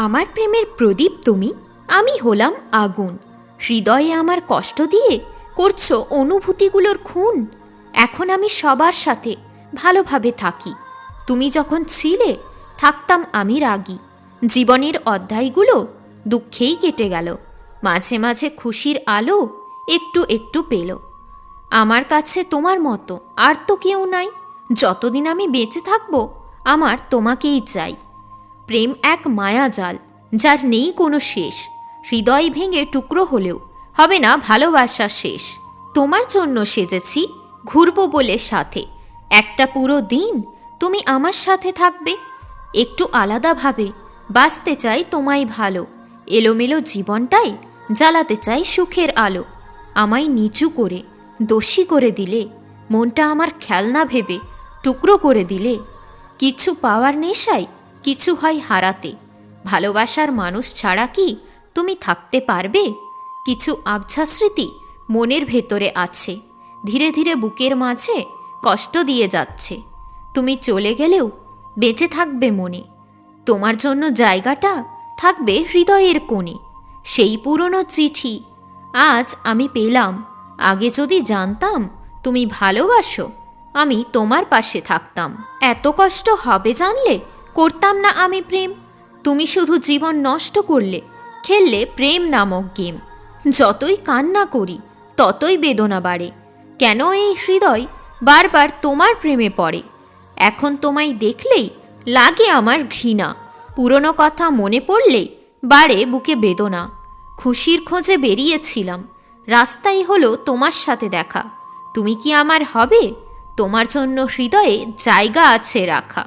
আমার প্রেমের প্রদীপ তুমি, আমি হলাম আগুন। হৃদয়ে আমার কষ্ট দিয়ে করছ অনুভূতিগুলোর খুন। এখন আমি সবার সাথে ভালোভাবে থাকি। তুমি যখন ছিলে, থাকতাম আমি রাগী। জীবনের অধ্যায়গুলো দুঃখেই কেটে গেল। মাঝে মাঝে খুশির আলো একটু একটু পেল। আমার কাছে তোমার মতো আর তো কেউ নাই। যতদিন আমি বেঁচে থাকব, আমার তোমাকেই চাই। প্রেম এক মায়াজাল যার নেই কোনো শেষ। হৃদয় ভেঙে টুকরো হলেও হবে না ভালোবাসা শেষ। তোমার জন্য সেজেছি, ঘুরবো বলে সাথে। একটা পুরো দিন তুমি আমার সাথে থাকবে। একটু আলাদাভাবে বাঁচতে চাই তোমায় ভালো। এলোমেলো জীবনটাই জ্বালাতে চাই সুখের আলো। আমায় নিচু করে, দোষী করে দিলে, মনটা আমার খেলনা ভেবে, টুকরো করে দিলে, কিছু পাওয়ার নেশায় কিছু হয় হারাতে। ভালোবাসার মানুষ ছাড়া কি তুমি থাকতে পারবে? কিছু আবছা স্মৃতি মনের ভেতরে আছে। ধীরে ধীরে বুকের মাঝে কষ্ট দিয়ে যাচ্ছে। তুমি চলে গেলেও বেঁচে থাকবে মনে। তোমার জন্য জায়গাটা থাকবে হৃদয়ের কোণে। সেই পুরনো চিঠি আজ আমি পেলাম। আগে যদি জানতাম তুমি ভালোবাসো, আমি তোমার পাশে থাকতাম। এত কষ্ট হবে জানলে করতাম না আমি প্রেম। তুমি শুধু জীবন নষ্ট করলে, খেললে প্রেম নামক গেম। যতই কান্না করি, ততই বেদনা বাড়ে। কেন এই হৃদয় বারবার তোমার প্রেমে পড়ে? এখন তোমায় দেখলেই লাগে আমার ঘৃণা। পুরনো কথা মনে পড়লেই বাড়ে বুকে বেদনা। খুশির খোঁজে বেরিয়েছিলাম। রাস্তাই হলো তোমার সাথে দেখা। তুমি কি আমার হবে? তোমার জন্য হৃদয়ে জায়গা আছে রাখা।